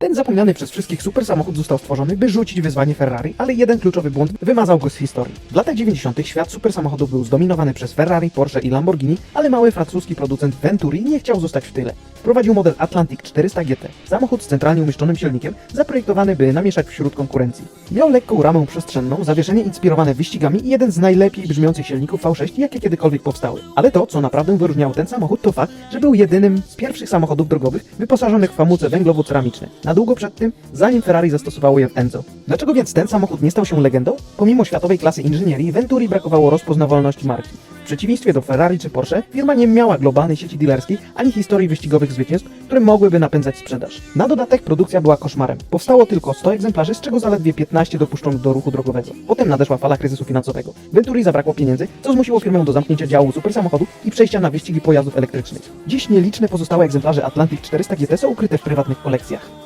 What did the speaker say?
Ten zapomniany przez wszystkich super samochód został stworzony, by rzucić wyzwanie Ferrari, ale jeden kluczowy błąd wymazał go z historii. W latach 90. świat super samochodów był zdominowany przez Ferrari, Porsche i Lamborghini, ale mały francuski producent Venturi nie chciał zostać w tyle. Wprowadził model Atlantic 400 GT, samochód z centralnie umieszczonym silnikiem, zaprojektowany by namieszać wśród konkurencji. Miał lekką ramę przestrzenną, zawieszenie inspirowane wyścigami i jeden z najlepiej brzmiących silników V6, jakie kiedykolwiek powstały. Ale to, co naprawdę wyróżniało ten samochód, to fakt, że był jedynym z pierwszych samochodów drogowych wyposażonych w hamulce węglowo-ceramiczne. Na długo przed tym, zanim Ferrari zastosowało je w Enzo. Dlaczego więc ten samochód nie stał się legendą? Pomimo światowej klasy inżynierii, Venturi brakowało rozpoznawalności marki. Przeciwieństwie do Ferrari czy Porsche, firma nie miała globalnej sieci dealerskiej ani historii wyścigowych zwycięstw, które mogłyby napędzać sprzedaż. Na dodatek produkcja była koszmarem. Powstało tylko 100 egzemplarzy, z czego zaledwie 15 dopuszczono do ruchu drogowego. Potem nadeszła fala kryzysu finansowego. Venturi zabrakło pieniędzy, co zmusiło firmę do zamknięcia działu supersamochodów i przejścia na wyścigi pojazdów elektrycznych. Dziś nieliczne pozostałe egzemplarze Atlantic 400 GT są ukryte w prywatnych kolekcjach.